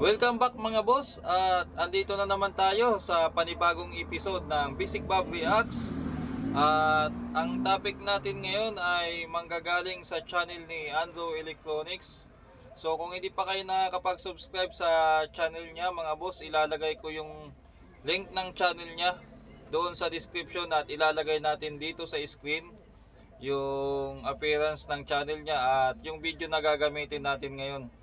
Welcome back mga boss. At andito na naman tayo sa panibagong episode ng Basic Bob Reacts at ang topic natin ngayon ay manggagaling sa channel ni Andrew Electronics. So kung hindi pa kayo nakakapag-subscribe sa channel niya mga boss ilalagay ko yung link ng channel niya doon sa description at ilalagay natin dito sa screen yung appearance ng channel niya at yung video na gagamitin natin ngayon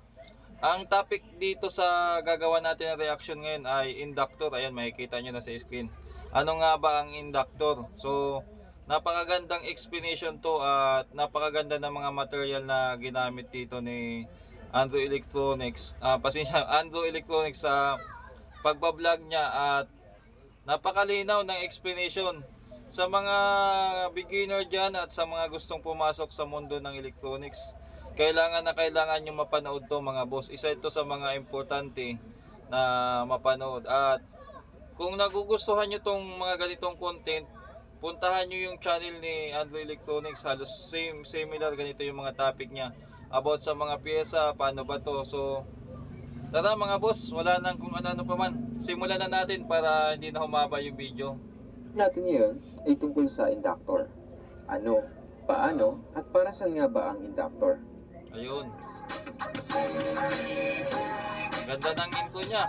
ang topic dito sa gagawa natin ng reaction ngayon ay inductor. Ayan, makikita nyo na sa screen. Ano nga ba ang inductor? So, napakagandang explanation to at napakaganda ng mga material na ginamit dito ni Andrew Electronics. Ah, pasensya, Andrew Electronics sa pagbablog niya at napakalinaw ng explanation sa mga beginner dyan at sa mga gustong pumasok sa mundo ng electronics kailangan na kailangan nyo mapanood to mga boss. Isa ito sa mga importante na mapanood. At kung nagugustuhan nyo tong mga ganitong content, puntahan nyo yung channel ni Android Electronics. Halos same, similar ganito yung mga topic niya. About sa mga pyesa, paano ba to. So, tara mga boss, wala nang kung ano-ano pa man. Simulan na natin para hindi na humaba yung video. natin ngayon ay tungkol sa inductor. Ano, paano, at para saan nga ba ang inductor? Ayun. Ganda ng intro niya.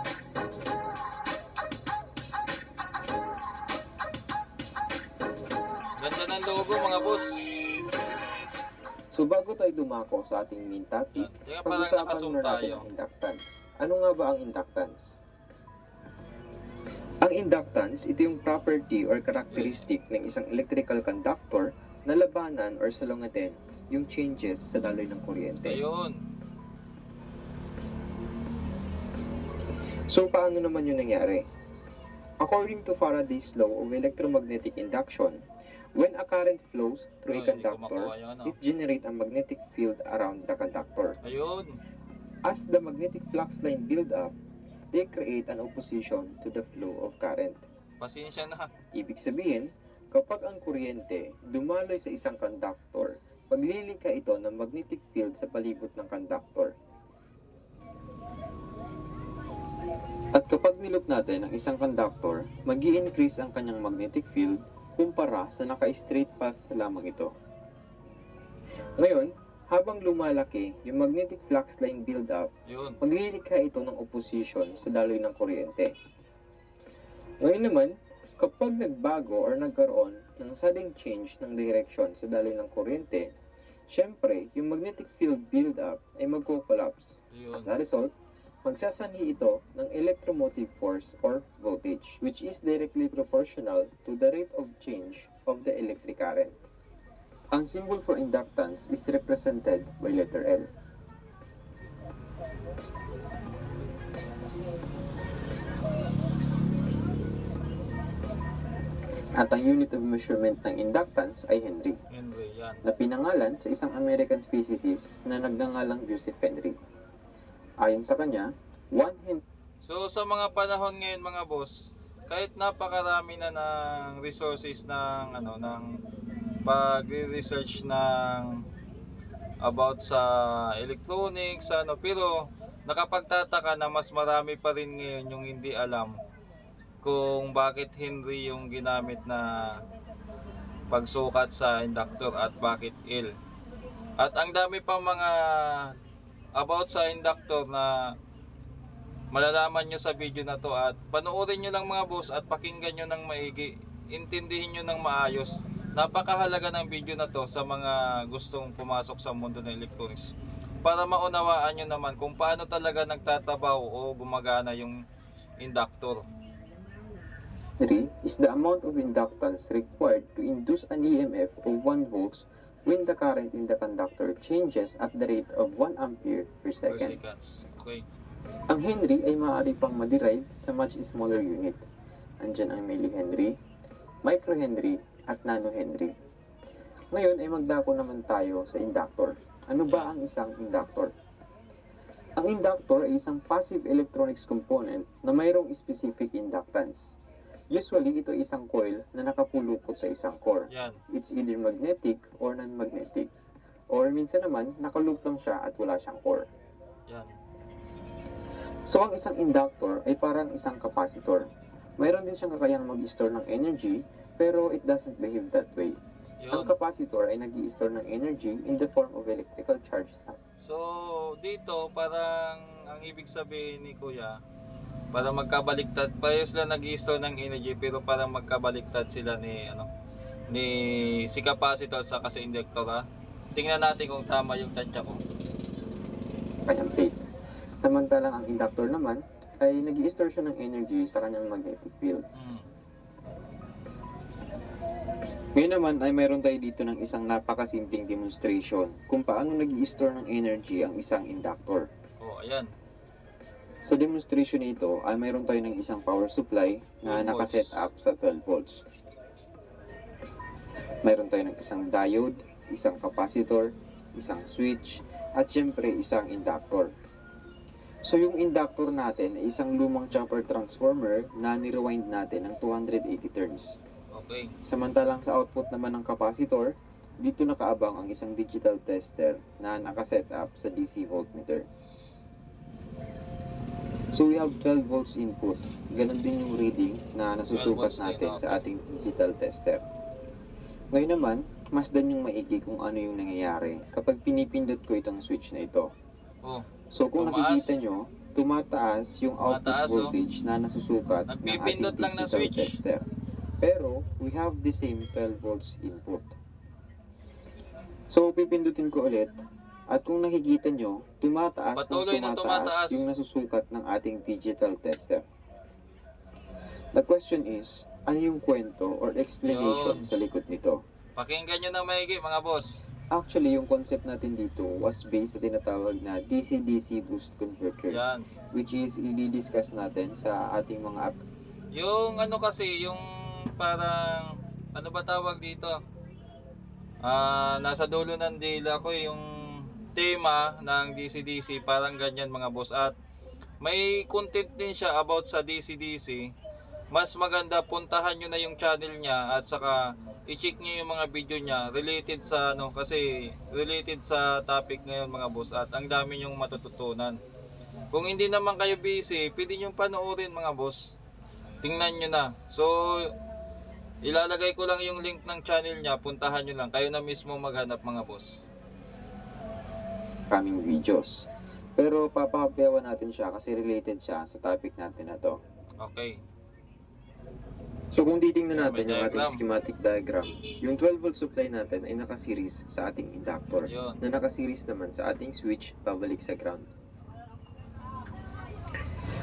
Ganda ng logo mga boss. So bago tayo dumako sa ating main topic, parang pag-usapan muna natin tayo. ang inductance. Ano nga ba ang inductance? Ang inductance, ito yung property or characteristic ng isang electrical conductor na labanan or salungatin yung changes sa daloy ng kuryente. Ayun. So, paano naman yun nangyari? According to Faraday's law of electromagnetic induction, when a current flows through a hindi ko conductor, yun, oh. it generates a magnetic field around the conductor. Ayun. As the magnetic flux line build up, they create an opposition to the flow of current. Pasensya na. Ibig sabihin, kapag ang kuryente dumaloy sa isang conductor, maglilika ito ng magnetic field sa palibot ng conductor. At kapag niloop natin ang isang conductor, mag increase ang kanyang magnetic field kumpara sa naka-straight path lamang ito. Ngayon, habang lumalaki yung magnetic flux line build up, Yun. maglilikha ito ng opposition sa daloy ng kuryente. Ngayon naman, kapag nagbago or nagkaroon ng sudden change ng direction sa daloy ng kuryente, syempre, yung magnetic field build-up ay magko-collapse. As a result, magsasanhi ito ng electromotive force or voltage, which is directly proportional to the rate of change of the electric current. Ang symbol for inductance is represented by letter L. At ang unit of measurement ng inductance ay Henry, Henry, yan. na pinangalan sa isang American physicist na nagngangalang Joseph Henry. Ayon sa kanya, 1 Henry So sa mga panahon ngayon mga boss, kahit napakarami na ng resources ng ano ng pagre-research ng about sa electronics ano pero nakapagtataka na mas marami pa rin ngayon yung hindi alam kung bakit Henry yung ginamit na pagsukat sa inductor at bakit L. At ang dami pang mga about sa inductor na malalaman nyo sa video na to at panoorin nyo lang mga boss at pakinggan nyo ng maigi. Intindihin nyo ng maayos. Napakahalaga ng video na to sa mga gustong pumasok sa mundo ng electronics. Para maunawaan nyo naman kung paano talaga nagtatabaw o gumagana yung inductor is the amount of inductance required to induce an EMF of 1 volts when the current in the conductor changes at the rate of 1 ampere per second. okay Ang Henry ay maaari pang maderive sa much smaller unit. Andyan ang millihenry, microhenry, at nanohenry. Ngayon ay magdako naman tayo sa inductor. Ano ba ang isang inductor? Ang inductor ay isang passive electronics component na mayroong specific inductance. Usually, ito isang coil na nakapulupot sa isang core. yan It's either magnetic or non-magnetic. Or minsan naman, nakaloop lang siya at wala siyang core. yan So, ang isang inductor ay parang isang capacitor. Mayroon din siyang kakayahang mag-store ng energy, pero it doesn't behave that way. Ang Yun. capacitor ay nag store ng energy in the form of electrical charge So, dito parang ang ibig sabihin ni Kuya, para magkabaliktad, pareho sila nag store ng energy pero parang magkabaliktad sila ni ano ni si capacitor sa kasi inductor ha. Tingnan natin kung tama yung tansya ko. kanyang plate. Samantalang ang inductor naman ay nag store siya ng energy sa kanyang magnetic field. Mm. Ngayon naman ay mayroon tayo dito ng isang napakasimpleng demonstration kung paano nag store ng energy ang isang inductor. Oh, ayan. Sa demonstration na ito ay mayroon tayo ng isang power supply 12 na nakaset up sa 12 volts. Mayroon tayo ng isang diode, isang capacitor, isang switch, at syempre isang inductor. So yung inductor natin ay isang lumang chopper transformer na nirewind natin ng 280 turns. Okay. Samantalang sa output naman ng capacitor, dito nakaabang ang isang digital tester na nakaset up sa DC voltmeter. So we have 12 volts input. Ganon din yung reading 12 na nasusukat natin okay. sa ating digital tester. Ngayon naman, masdan yung maigi kung ano yung nangyayari kapag pinipindot ko itong switch na ito. Oh, So kung Tumaas. nakikita nyo, tumataas yung output Tumataas, oh. voltage na nasusukat ng ating lang ng digital switch. tester. Pero, we have the same 12 volts input. So, pipindutin ko ulit. At kung nakikita nyo, tumataas Patuloy ng na tumataas, tumataas. yung nasusukat ng ating digital tester. The question is, ano yung kwento or explanation Yun. sa likod nito? pakinggan nyo na maigi mga boss. Actually, yung concept natin dito was based sa tinatawag na DC-DC boost converter, Yan. which is i-discuss natin sa ating mga app. Yung ano kasi, yung parang, ano ba tawag dito? Ah, nasa dulo ng dila ko yung tema ng DC-DC, parang ganyan mga boss. At may content din siya about sa DC-DC. Mas maganda puntahan nyo na yung channel niya at saka i-check nyo yung mga video niya related sa ano kasi related sa topic ngayon mga boss at ang dami nyong matututunan. Kung hindi naman kayo busy, pwede nyo panoorin mga boss. Tingnan nyo na. So, ilalagay ko lang yung link ng channel niya. Puntahan nyo lang. Kayo na mismo maghanap mga boss. Coming videos. Pero papapayawan natin siya kasi related siya sa topic natin na to. Okay. So kung titingnan natin yung ating schematic diagram, yung 12 volt supply natin ay nakaseries sa ating inductor Yun. na nakaseries naman sa ating switch pabalik sa ground.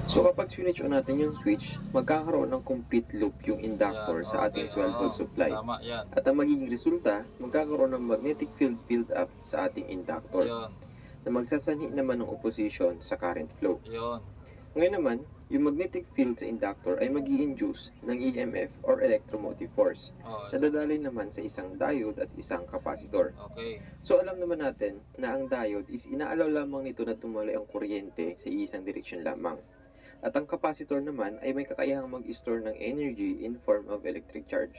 So kapag switch on natin yung switch, magkakaroon ng complete loop yung inductor Yan, sa ating okay. 12 volt Oo, supply. Tama, yan. At ang magiging resulta, magkakaroon ng magnetic field build up sa ating inductor Yun. Na magsasanhi naman ng opposition sa current flow. Yun. Ngayon naman, yung magnetic field sa inductor ay mag induce ng EMF or electromotive force Oh, na dadalhin naman sa isang diode at isang capacitor. okay. So alam naman natin na ang diode is inaalaw lamang nito na tumaloy ang kuryente sa isang direksyon lamang. At ang capacitor naman ay may kakayahang mag-store ng energy in form of electric charge.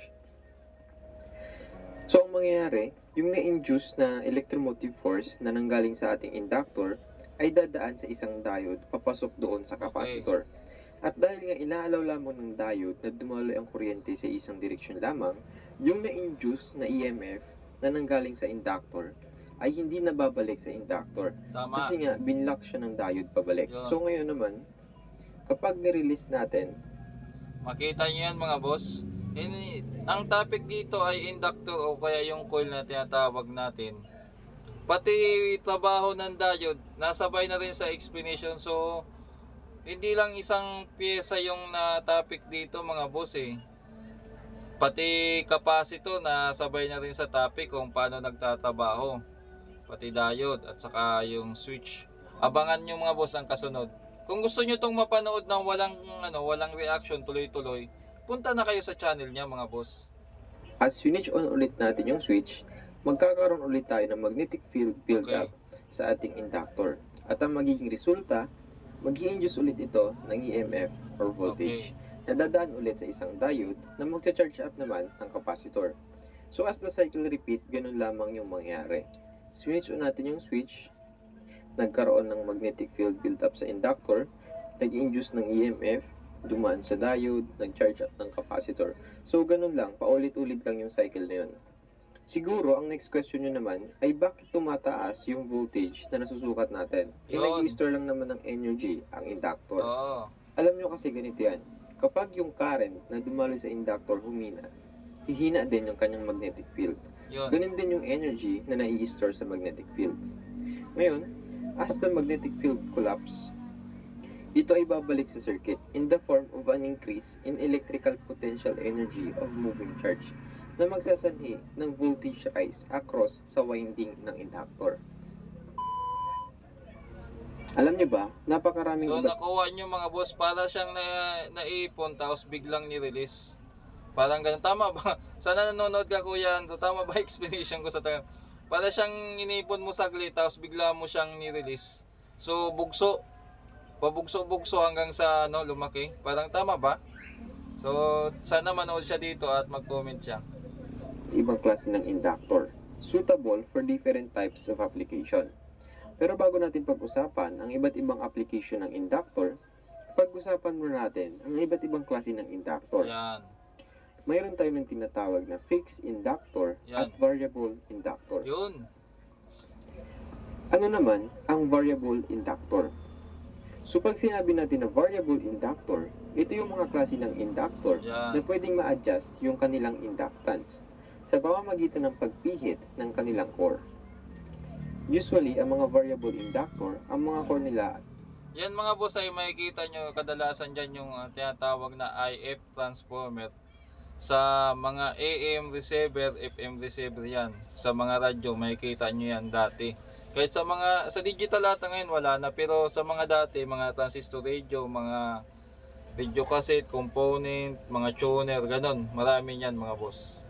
So ang mangyayari, yung na-induce na electromotive force na nanggaling sa ating inductor ay dadaan sa isang diode papasok doon sa capacitor. At dahil nga inaalaw lamang ng diode na dumaloy ang kuryente sa isang direksyon lamang, yung na-induce na EMF na nanggaling sa inductor ay hindi nababalik sa inductor. Tama. Kasi nga, binlock siya ng diode pabalik. Yun. So ngayon naman, kapag nirelease natin, Makita nyo yan mga boss. In, ang topic dito ay inductor o kaya yung coil na tinatawag natin. Pati trabaho ng diode, nasabay na rin sa explanation. So, hindi lang isang pyesa yung na topic dito mga boss eh. Pati capacitor na sabay na rin sa topic kung paano nagtatrabaho. Pati diode at saka yung switch. Abangan nyo mga boss ang kasunod. Kung gusto nyo tong mapanood ng walang ano, walang reaction tuloy-tuloy, punta na kayo sa channel niya mga boss. as switch on ulit natin yung switch, magkakaroon ulit tayo ng magnetic field build Okay. up sa ating inductor. At ang magiging resulta, mag induce ulit ito ng EMF or voltage na dadaan ulit sa isang diode na magcha-charge up naman ang capacitor. So as the cycle repeat, ganun lamang yung mangyayari. Switch on natin yung switch, nagkaroon ng magnetic field build up sa inductor, nag-induce ng EMF, dumaan sa diode, nag-charge up ng capacitor. So, ganun lang, paulit-ulit lang yung cycle na yun. Siguro, ang next question nyo naman ay bakit tumataas yung voltage na nasusukat natin? Yung Yun. nag-store lang naman ng energy, ang inductor. Oo. Alam nyo kasi ganito yan. Kapag yung current na dumalo sa inductor humina, hihina din yung kanyang magnetic field. Yun. Ganun din yung energy na nai-store sa magnetic field. Ngayon, as the magnetic field collapse, ito ay babalik sa circuit in the form of an increase in electrical potential energy of moving charge na magsasanhi ng voltage rise across sa winding ng inductor. Alam niyo ba, napakaraming So nakuha nyo mga boss para siyang na, naipon tapos biglang ni-release. Parang ganun. Tama ba? Sana nanonood ka kuya. So, tama ba explanation ko sa taga? Para siyang inipon mo saglit tapos bigla mo siyang ni-release. So bugso. Pabugso-bugso hanggang sa ano, lumaki. Parang tama ba? So sana manood siya dito at mag-comment siya. ibang klase ng inductor, suitable for different types of application. Pero bago natin pag-usapan ang iba't ibang application ng inductor, pag-usapan muna natin ang iba't ibang klase ng inductor. Yan. Mayroon tayong tinatawag na fixed inductor at Yan. variable inductor. Yun. Ano naman ang variable inductor? So pag sinabi natin na variable inductor, ito yung mga klase ng inductor na pwedeng ma-adjust yung kanilang inductance sa pamamagitan ng pagpihit ng kanilang core. Usually, ang mga variable inductor, ang mga core nila Yan mga boss ay makikita nyo kadalasan dyan yung uh, tinatawag na IF transformer sa mga AM receiver, FM receiver yan. Sa mga radyo makikita nyo yan dati. Kahit sa mga sa digital ata ngayon wala na pero sa mga dati mga transistor radio, mga radio cassette, component, mga tuner, ganun. Marami yan mga boss.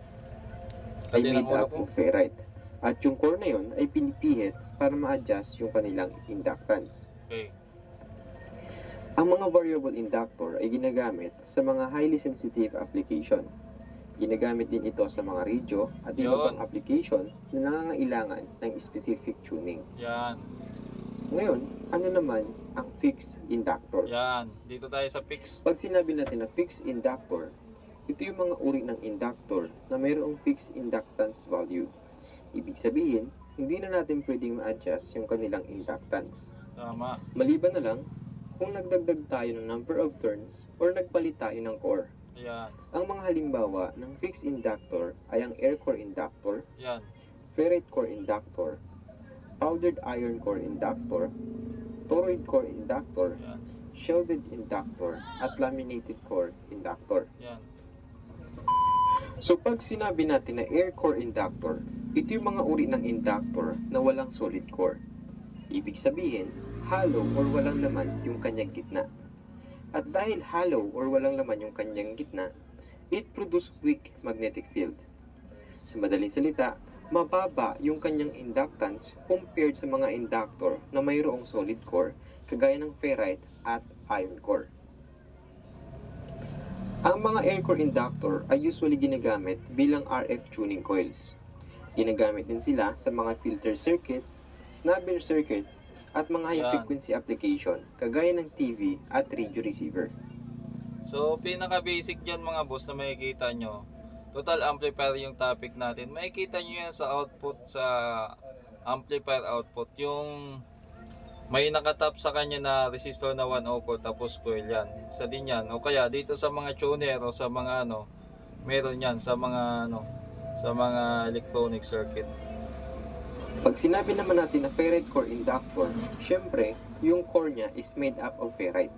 ay Kasi up ko. of ferrite. At yung core na yun ay pinipihit para ma-adjust yung kanilang inductance. Okay. Ang mga variable inductor ay ginagamit sa mga highly sensitive application. Ginagamit din ito sa mga radio at iba Yun. pang application na nangangailangan ng specific tuning. Yan. Ngayon, ano naman ang fixed inductor? Yan. Dito tayo sa fixed. Pag sinabi natin na fixed inductor, ito yung mga uri ng inductor na mayroong fixed inductance value. Ibig sabihin, hindi na natin pwedeng ma-adjust yung kanilang inductance. Tama. Maliban na lang kung nagdagdag tayo ng number of turns or nagpalit tayo ng core. Yan. Ang mga halimbawa ng fixed inductor ay ang air core inductor, Yan. ferrite core inductor, powdered iron core inductor, toroid core inductor, Yan. shielded inductor, at laminated core inductor. Yan. So pag sinabi natin na air core inductor, ito yung mga uri ng inductor na walang solid core. Ibig sabihin, hollow or walang laman yung kanyang gitna. At dahil hollow or walang laman yung kanyang gitna, it produce weak magnetic field. Sa madaling salita, mababa yung kanyang inductance compared sa mga inductor na mayroong solid core kagaya ng ferrite at iron core. Ang mga air core inductor ay usually ginagamit bilang RF tuning coils. Ginagamit din sila sa mga filter circuit, snubber circuit, at mga high Yan. frequency application kagaya ng TV at radio receiver. So, pinaka-basic dyan mga boss na makikita nyo. Total amplifier yung topic natin. Makikita nyo yan sa output, sa amplifier output. Yung may nakatap sa kanya na resistor na 104 tapos coil yan. Sa din yan. O kaya dito sa mga tuner o sa mga ano, meron yan sa mga ano, sa mga electronic circuit. Pag sinabi naman natin na ferrite core inductor, syempre, yung core niya is made up of ferrite.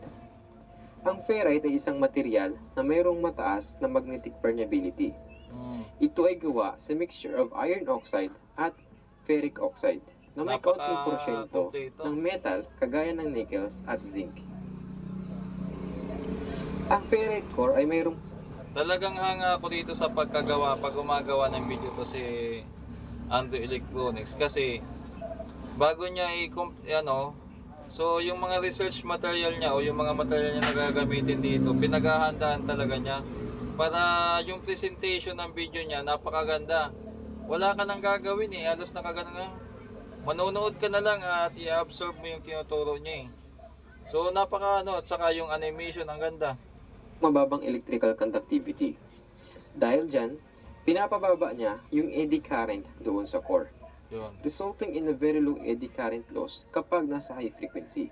Ang ferrite ay isang material na mayroong mataas na magnetic permeability. Mm. Ito ay gawa sa mixture of iron oxide at ferric oxide na may kaunting porsyento ng metal kagaya ng nickels at zinc. Ang ferrite core ay mayroong Talagang hanga ako dito sa pagkagawa, pag gumagawa ng video to si Andrew Electronics kasi bago niya i ano, so yung mga research material niya o yung mga material niya na gagamitin dito, pinaghahandaan talaga niya para yung presentation ng video niya napakaganda. Wala ka nang gagawin eh, halos nakagano na. Manonood ka na lang at i-absorb mo yung tinuturo niya eh. So napaka ano, at saka yung animation ang ganda. mababang electrical conductivity. Dahil dyan, pinapababa niya yung eddy current doon sa core, Yun. resulting in a very low eddy current loss kapag nasa high frequency.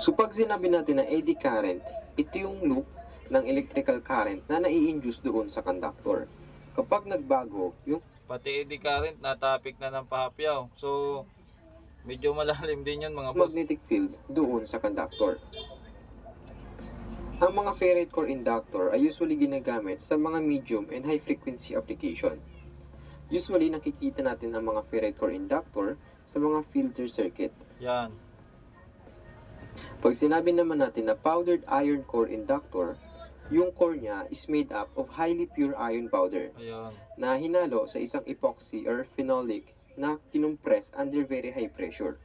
So pag sinabi natin na eddy current, ito yung loop ng electrical current na nai-induce doon sa conductor. Kapag nagbago, yung Pati eddy current natapik na ng pahapyaw. So medyo malalim din yun mga boss. magnetic field doon sa conductor. Ang mga ferrite core inductor ay usually ginagamit sa mga medium and high frequency application. Usually nakikita natin ang mga ferrite core inductor sa mga filter circuit. Yan. Pag sinabi naman natin na powdered iron core inductor, yung core niya is made up of highly pure iron powder Ayun. na hinalo sa isang epoxy or phenolic na kinumpress under very high pressure.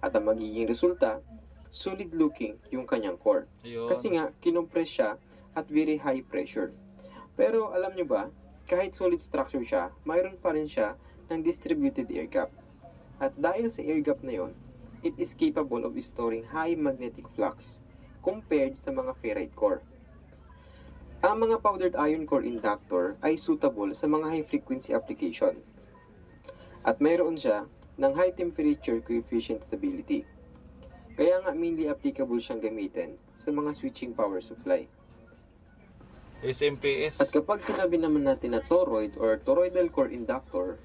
At ang magiging resulta, solid looking yung kanyang core. Ayun. Kasi nga, kinumpress siya at very high pressure. Pero alam nyo ba, kahit solid structure siya, mayroon pa rin siya ng distributed air gap. At dahil sa air gap na yon, it is capable of storing high magnetic flux compared sa mga ferrite core. Ang mga powdered iron core inductor ay suitable sa mga high frequency application. At mayroon siya ng high temperature coefficient stability. Kaya nga mainly applicable siyang gamitin sa mga switching power supply. SMPS. At kapag sinabi naman natin na toroid or toroidal core inductor,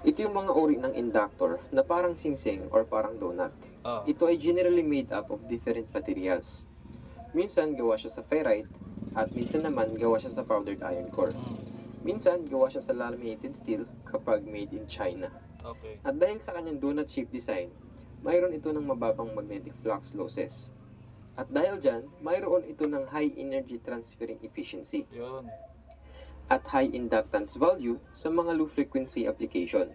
ito yung mga uri ng inductor na parang singsing or parang donut. Oh. Ito ay generally made up of different materials. Minsan gawa siya sa ferrite at minsan naman gawa siya sa powdered iron core. Mm. Minsan gawa siya sa laminated steel kapag made in China. Okay. At dahil sa kanyang donut shape design, mayroon ito ng mababang magnetic flux losses. At dahil dyan, mayroon ito ng high energy transferring efficiency Yun. at high inductance value sa mga low frequency application.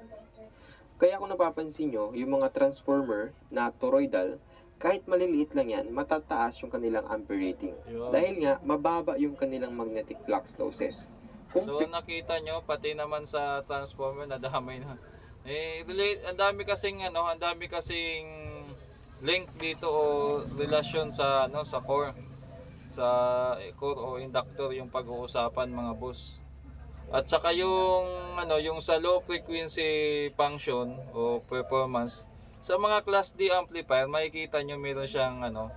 Kaya kung napapansin nyo, yung mga transformer na toroidal, kahit maliliit lang yan, matataas yung kanilang ampere rating. Yun. Dahil nga, mababa yung kanilang magnetic flux losses. Kung So nakita nyo pati naman sa transformer nadamay na. Eh relate ang dami kasing ano, ang dami kasing link dito o relasyon sa ano sa core. Sa eh, core o inductor yung pag-uusapan mga boss. At saka yung ano yung sa low frequency function o performance sa mga class D amplifier makikita nyo meron siyang ano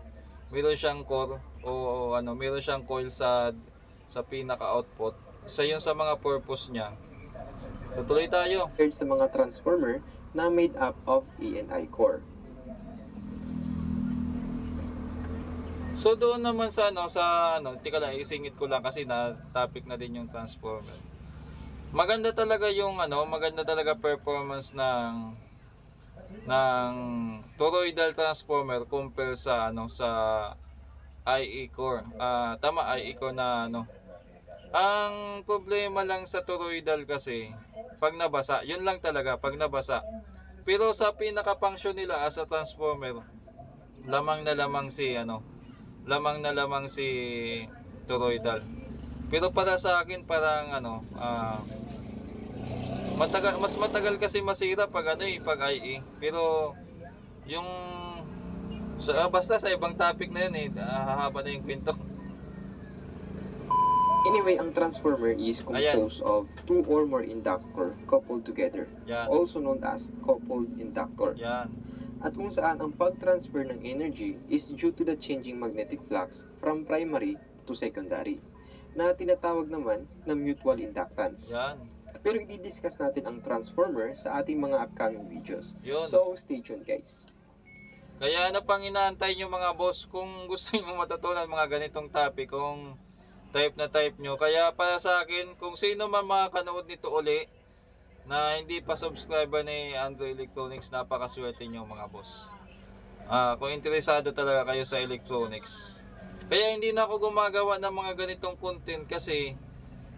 meron siyang core o, o ano meron siyang coil sa sa pinaka output isa yun sa mga purpose niya so tuloy tayo. Compared sa mga transformer na made up of E&I core. so doon naman sa ano sa ano tika lang isingit ko lang kasi na topic na din yung transformer. Maganda talaga yung ano maganda talaga performance ng ng toroidal transformer compare sa ano sa IE core. Ah tama IE core na ano ang problema lang sa toroidal kasi pag nabasa yun lang talaga pag nabasa. Pero sa pinaka function nila as a transformer lamang na lamang si ano lamang na lamang si toroidal. Pero para sa akin parang ano ah matagal mas matagal kasi masira pag ano eh pag IE pero yung sa basta sa ibang topic na yun eh ah, hahaba na yung kwento Anyway, ang transformer is Ayan. composed of two or more inductor coupled together, yan also known as coupled inductor. yan At kung saan ang pag-transfer ng energy is due to the changing magnetic flux from primary to secondary, na tinatawag naman na mutual inductance. yan Pero i-discuss natin ang transformer sa ating mga upcoming videos. yun So, stay tuned guys. Kaya ano pang inaantay nyo mga boss kung gusto nyo matutunan mga ganitong topic kung type na type nyo. Kaya para sa akin, kung sino man makakanood nito uli na hindi pa subscriber ni Andrew Electronics, napakaswerte nyo mga boss. Ah, kung interesado talaga kayo sa electronics. Kaya hindi na ako gumagawa ng mga ganitong content kasi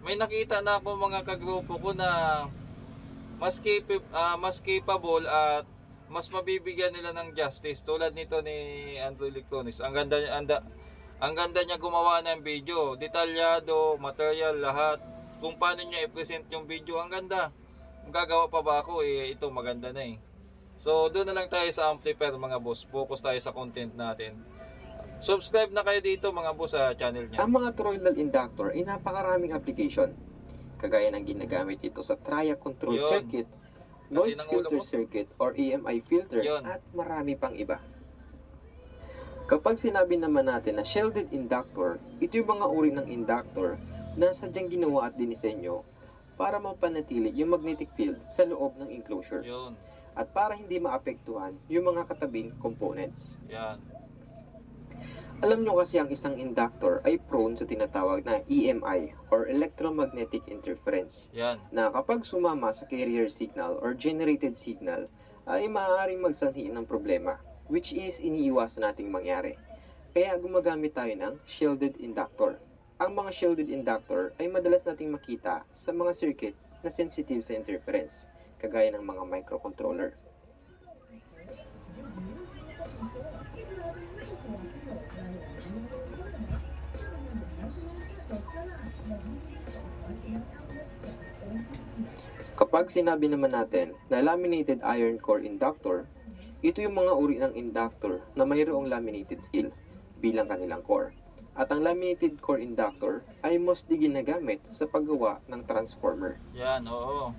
may nakita na ako mga kagrupo ko na mas, capa- ah, mas capable at mas mabibigyan nila ng justice tulad nito ni Andrew Electronics. Ang ganda anda, ang ganda niya gumawa ng video, detalyado, material, lahat. Kung paano niya i-present yung video, ang ganda. Gagawa pa ba ako eh, ito maganda na eh. So, doon na lang tayo sa amplifier mga boss. Focus tayo sa content natin. Subscribe na kayo dito mga boss sa channel niya. Ang mga toroidal inductor ay napakaraming application. Kagaya ng ginagamit ito sa triac control Yun. circuit, noise filter circuit or EMI filter Yun. at marami pang iba. Kapag sinabi naman natin na shielded inductor, ito yung mga uri ng inductor na sadyang ginawa at dinisenyo para mapanatili yung magnetic field sa loob ng enclosure Yun. at para hindi maapektuhan yung mga katabing components. Yan. Alam nyo kasi ang isang inductor ay prone sa tinatawag na EMI or electromagnetic interference Yan. na kapag sumama sa carrier signal or generated signal ay maaaring magsanhi ng problema which is iniiwasan nating mangyari. Kaya gumagamit tayo ng shielded inductor. Ang mga shielded inductor ay madalas nating makita sa mga circuit na sensitive sa interference kagaya ng mga microcontroller. Kapag sinabi naman natin na laminated iron core inductor, ito yung mga uri ng inductor na mayroong laminated steel bilang kanilang core. At ang laminated core inductor ay mostly ginagamit sa paggawa ng transformer. Yan, oo.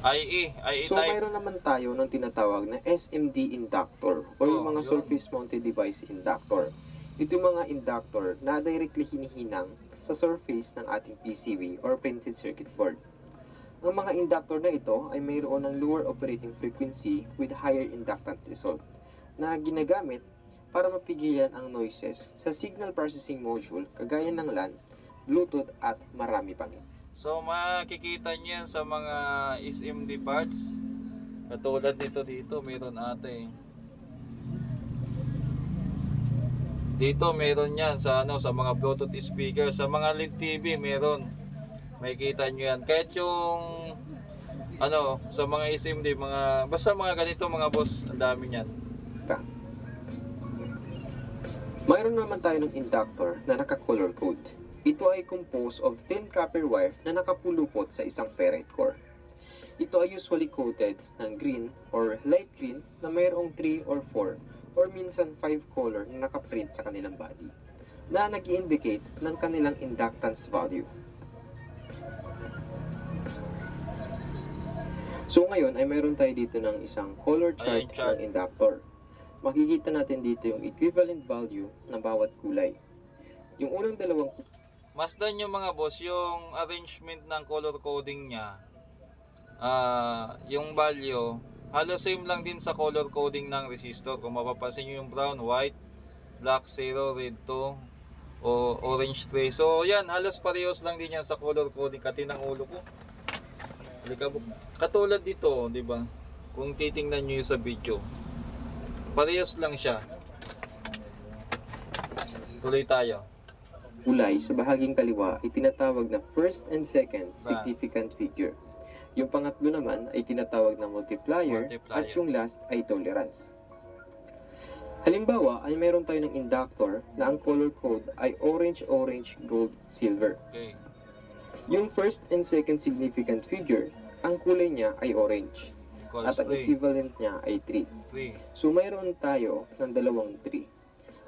IE, IE So type. mayroon naman tayo ng tinatawag na SMD inductor o yung Oh, mga yun. surface mounted device inductor. Ito yung mga inductor na directly hinihinang sa surface ng ating PCB or printed circuit board. Ang mga inductor na ito ay mayroon ng lower operating frequency with higher inductance result na ginagamit para mapigilan ang noises sa signal processing module kagaya ng LAN, Bluetooth at marami pang So makikita niyo yan sa mga SMD parts. Katulad nito dito, meron ate. Dito meron yan sa ano sa mga Bluetooth speaker, sa mga LED TV meron. Makikita niyo yan. Kahit yung ano sa mga SMD, mga basta mga ganito mga boss, ang dami niyan. Mayroon naman tayo ng inductor na naka-color code. Ito ay composed of thin copper wire na nakapulupot sa isang ferrite core. Ito ay usually coated ng green or light green na mayroong 3 or 4 or minsan 5 color na nakaprint sa kanilang body na nag indicate ng kanilang inductance value. So ngayon ay mayroon tayo dito ng isang color chart, Ayan, chart. ng inductor. Makikita natin dito yung equivalent value ng bawat kulay. Yung unang dalawang Masdan yung mga boss, yung arrangement ng color coding niya, ah yung value, halos same lang din sa color coding ng resistor. Kung mapapansin nyo yung brown, white, black 0, red 2, o orange 3. So yan, halos parehos lang din yan sa color coding. Kati ng ulo ko. Katulad dito, di ba? Kung titingnan nyo yung sa video, parehos lang siya. Tuloy tayo. kulay sa bahaging kaliwa ay tinatawag na first and second significant figure. Yung pangatlo naman ay tinatawag na multiplier, Multiplier. at yung last ay tolerance. Halimbawa ay meron tayo ng inductor na ang color code ay orange, orange, gold, silver. Okay. Yung first and second significant figure, ang kulay niya ay orange Equals at ang 3. equivalent niya ay 3. 3. So mayroon tayo ng dalawang 3.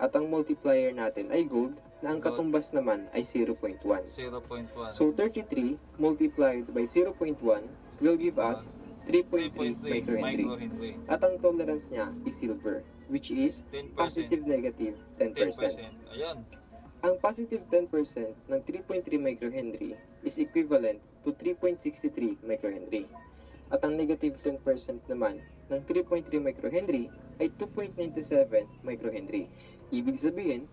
At ang multiplier natin ay gold na ang Gold. katumbas naman ay 0.1. 0.1. So 33 multiplied by 0.1 will give us 3.3 3.3 microhenry. microhenry. At ang tolerance niya is silver, which is 10%. positive negative 10%. 10%. Ayun. Ang positive 10% ng 3.3 microhenry is equivalent to 3.63 microhenry. At ang negative 10% naman ng 3.3 microhenry ay 2.97 microhenry. Ibig sabihin,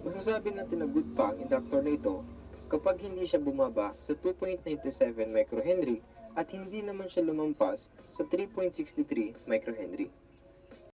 masasabi natin na good pa ang inductor na ito kapag hindi siya bumaba sa 2.97 microhenry at hindi naman siya lumampas sa 3.63 microhenry.